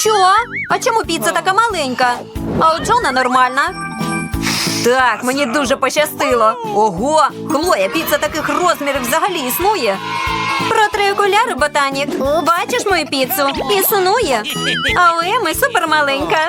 Що? А чому піца така маленька? А у Джона нормальна. Так, мені дуже пощастило. Ого, Хлоя, піца таких розмірів взагалі існує. Протри окуляри, ботанік. Бачиш мою піцу? Існує. А у Еми супермаленька.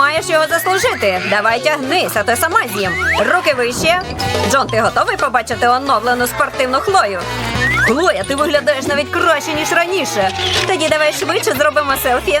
Маєш його заслужити. Давай тягнись, а то сама з'їм. Руки вище. Джон, ти готовий побачити оновлену спортивну хлою? Хлоя, ти виглядаєш навіть краще, ніж раніше. Тоді давай швидше зробимо селфі.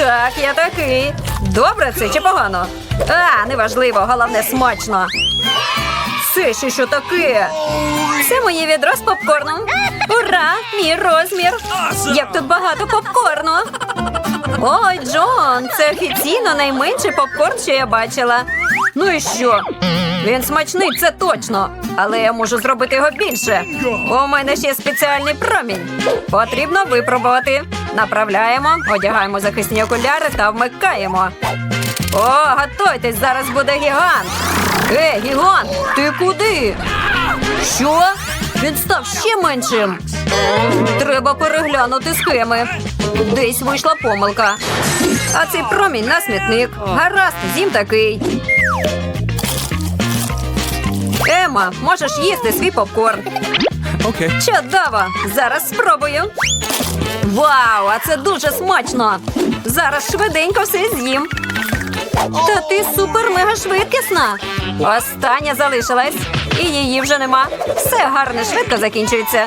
Так, я такий. Добре це чи погано? А, неважливо, головне смачно. Це ще що таке? Це моє відро з попкорном. Ура! Мій розмір. Як тут багато попкорну. Ой, Джон, це офіційно найменший попкорн, що я бачила. Ну і що? Він смачний, це точно. Але я можу зробити його більше. У мене ще спеціальний промінь. Потрібно випробувати. Направляємо, одягаємо захисні окуляри та вмикаємо. О, готуйтесь, зараз буде гігант. Е, гігант, ти куди? Що? Він став ще меншим. Треба переглянути схеми. Десь вийшла помилка. А цей промінь на смітник. Гаразд, зім такий. Ема, можеш їсти свій попкорн. Okay. Чудово! Зараз спробую. Вау, а це дуже смачно! Зараз швиденько все з'їм. Та ти супер мега швидкісна. Остання залишилась. І її вже нема. Все гарно, швидко закінчується.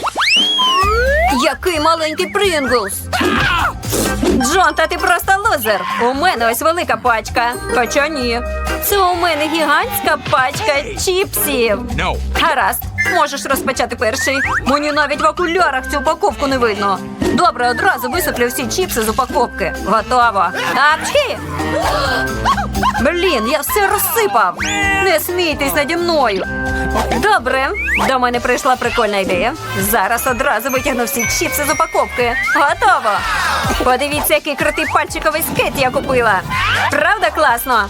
Який маленький Прінглс! Джон, та ти просто лузер. У мене ось велика пачка. Хоча ні. Це у мене гігантська пачка чіпсів. No. Гаразд, можеш розпочати перший. Мені навіть в окулярах цю упаковку не видно. Добре, одразу висиплю всі чіпси з упаковки. Готово. Апчхі! Блін, я все розсипав. Не смійтесь наді мною. Добре, до мене прийшла прикольна ідея. Зараз одразу витягну всі чіпси з упаковки. Готово. Подивіться, який крутий пальчиковий скейт я купила. Правда класно?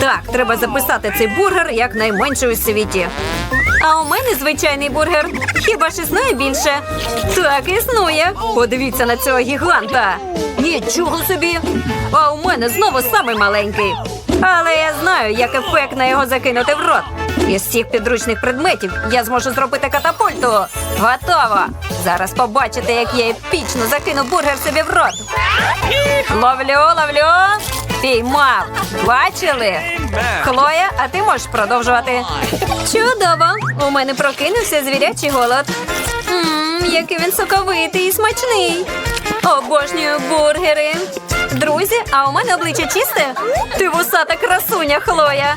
Так, треба записати цей бургер як найменший у світі. А у мене звичайний бургер. Хіба ж існує більше? Так, існує. Подивіться на цього гіганта. Нічого собі. А у мене знову самий маленький. Але я знаю, як ефектно його закинути в рот. Із всіх підручних предметів я зможу зробити катапульту. Готово. Зараз побачите, як я епічно закину бургер собі в рот. Ловлю, ловлю. Піймав. Бачили? Хлоя, а ти можеш продовжувати. Чудово! У мене прокинувся звірячий голод. Ммм, який він соковитий і смачний. Обожнюю бургери. Друзі, а у мене обличчя чисте? Ти вусата красуня, Хлоя.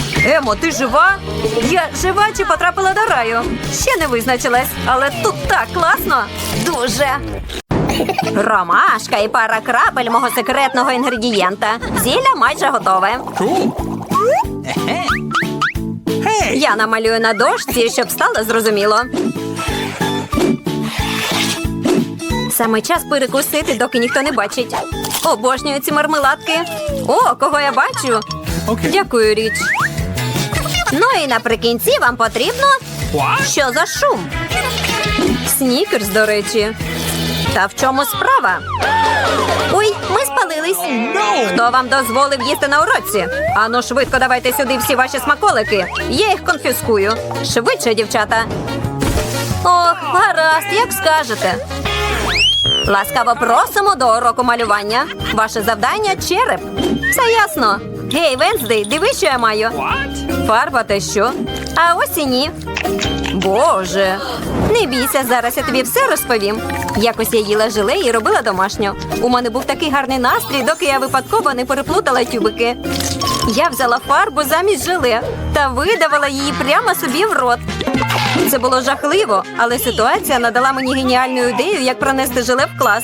Емо, ти жива? Я жива чи потрапила до раю? Ще не визначилась, але тут так класно. Дуже. Ромашка і пара крапель мого секретного інгредієнта. Зілля майже готове. Я намалюю на дошці, щоб стало зрозуміло. Саме час перекусити, доки ніхто не бачить. Обожнюю ці мармеладки. О, кого я бачу? Дякую, річ. Ну і наприкінці вам потрібно. Що за шум? Снікерс, до речі. Та в чому справа? Ой, ми спалились. Хто вам дозволив їсти на уроці? Ану, швидко давайте сюди всі ваші смаколики. Я їх конфіскую. Швидше, дівчата. Ох, гаразд, як скажете. Ласкаво просимо до уроку малювання. Ваше завдання череп. Все ясно. Гей, Венздей, диви, що я маю. Фарба та що? А ось і ні. Боже. Не бійся, зараз я тобі все розповім. Якось я їла желе і робила домашню. У мене був такий гарний настрій, доки я випадково не переплутала тюбики. Я взяла фарбу замість желе та видавила її прямо собі в рот. Це було жахливо, але ситуація надала мені геніальну ідею, як пронести желе в клас.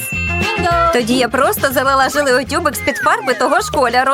Тоді я просто залила желе у тюбик з-під фарби того ж кольору.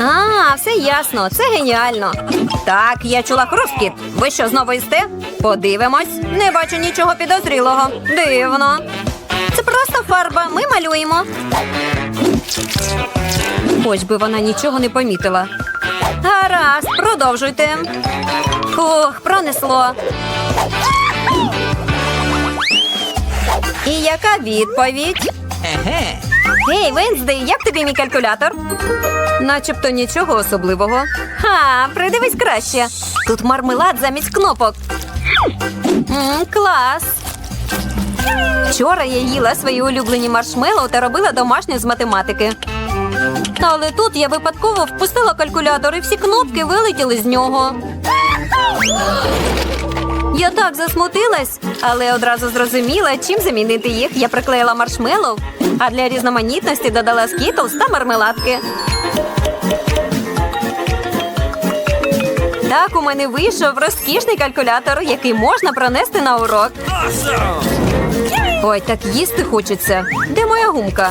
А, все ясно, це геніально. Так, я чула хрускіт. Ви що знову їсте? Подивимось. Не бачу нічого підозрілого. Дивно. Це просто фарба. Ми малюємо. Хоч би вона нічого не помітила. Гаразд, продовжуйте. Ох, пронесло. І яка відповідь? Гей, Венздей, як тобі мій калькулятор? Начебто нічого особливого. Ха, придивись краще. Тут мармелад замість кнопок. М, клас. Вчора я їла свої улюблені маршмеллоу та робила домашнє з математики. Але тут я випадково впустила калькулятор і всі кнопки вилетіли з нього. Я так засмутилась, але одразу зрозуміла, чим замінити їх. Я приклеїла маршмеллоу, а для різноманітності додала скітлс та мармеладки. Так у мене вийшов розкішний калькулятор, який можна пронести на урок. Ой, так їсти хочеться. Де моя гумка?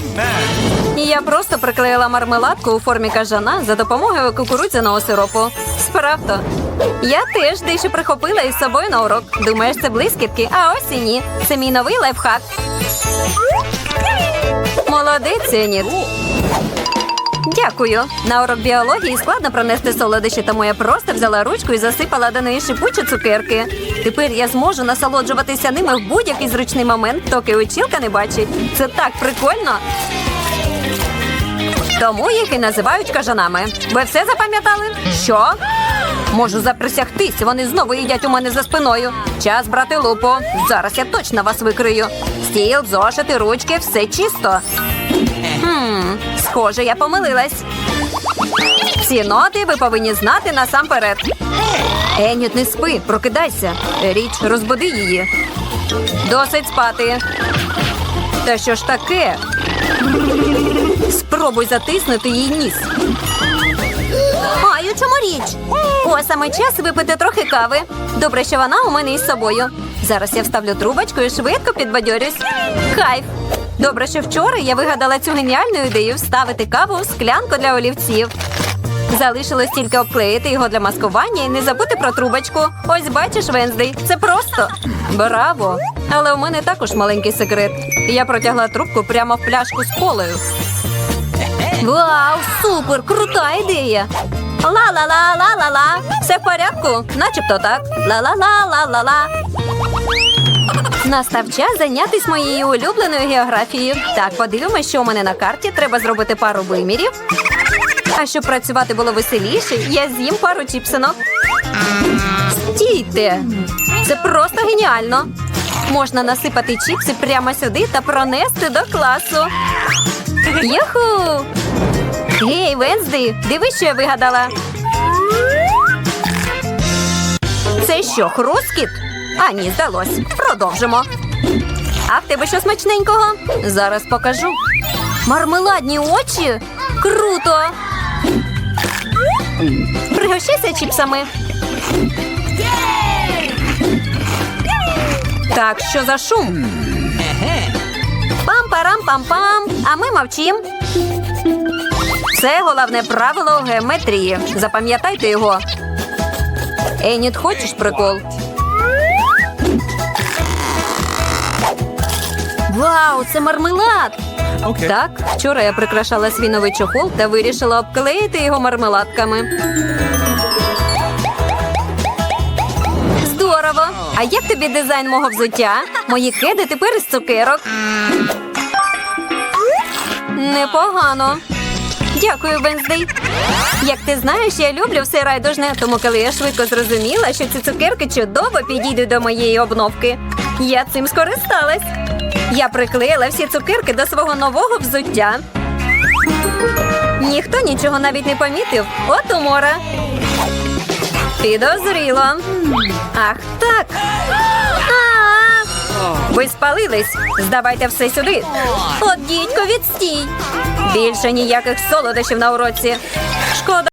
Я просто приклеїла мармеладку у формі кажана за допомогою кукурудзяного сиропу. Справді. Я теж дещо прихопила із собою на урок. Думаєш, це блискітки? А ось і ні. Це мій новий лайфхак. Молодець, Еніт. Дякую. На урок біології складно пронести солодощі, тому я просто взяла ручку і засипала до неї шипучі цукерки. Тепер я зможу насолоджуватися ними в будь-який зручний момент, доки училка не бачить. Це так прикольно. Тому їх і називають кажанами. Ви все запам'ятали? Що? Можу заприсягтись, вони знову їдять у мене за спиною. Час брати лупу. Зараз я точно вас викрию. Стіл, зошити, ручки, все чисто. Хм, схоже, я помилилась. Ці ноти ви повинні знати насамперед. Еніт, не спи, прокидайся. Річ, розбуди її. Досить спати. Та що ж таке? Спробуй затиснути їй ніс. А, і у чому річ? О, саме час випити трохи кави. Добре, що вона у мене із собою. Зараз я вставлю трубочку і швидко підбадьорюсь. Кайф. Добре, що вчора я вигадала цю геніальну ідею вставити каву в склянку для олівців. Залишилось тільки обклеїти його для маскування і не забути про трубочку. Ось бачиш, Венздей, це просто. Браво! Але у мене також маленький секрет. Я протягла трубку прямо в пляшку з колою. Вау, супер! Крута ідея! Ла-ла-ла-ла-ла-ла. Все в порядку? Начебто так. Ла-ла-ла-ла-ла-ла. Настав час зайнятися моєю улюбленою географією. Так, подивимось, що у мене на карті. Треба зробити пару вимірів. А щоб працювати було веселіше, я з'їм пару чіпсинок. Стійте! Це просто геніально. Можна насипати чіпси прямо сюди та пронести до класу. Юху! Гей, Венсди, дивись, що я вигадала. Це що, хрускіт? А ні, здалось. Продовжимо. А в тебе що смачненького? Зараз покажу. Мармеладні очі? Круто! Пригощайся чіпсами. Так, що за шум? Пам-парам-пам-пам. А ми мовчим. Це головне правило геометрії. Запам'ятайте його. Еніт, хочеш прикол? Вау, це мармелад! Okay. Так, вчора я прикрашала свій новий чохол та вирішила обклеїти його мармеладками. Здорово! А як тобі дизайн мого взуття? Мої кеди тепер із цукерок. Непогано. Дякую, Венздей. Як ти знаєш, я люблю все райдужне, тому коли я швидко зрозуміла, що ці цукерки чудово підійдуть до моєї обновки, я цим скористалась. Я приклеїла всі цукерки до свого нового взуття. Ніхто нічого навіть не помітив. От умора. Підозріло. Ах, так. Ви спалились. Здавайте все сюди. От дідько, відстій. Більше ніяких солодощів на уроці. Шкода.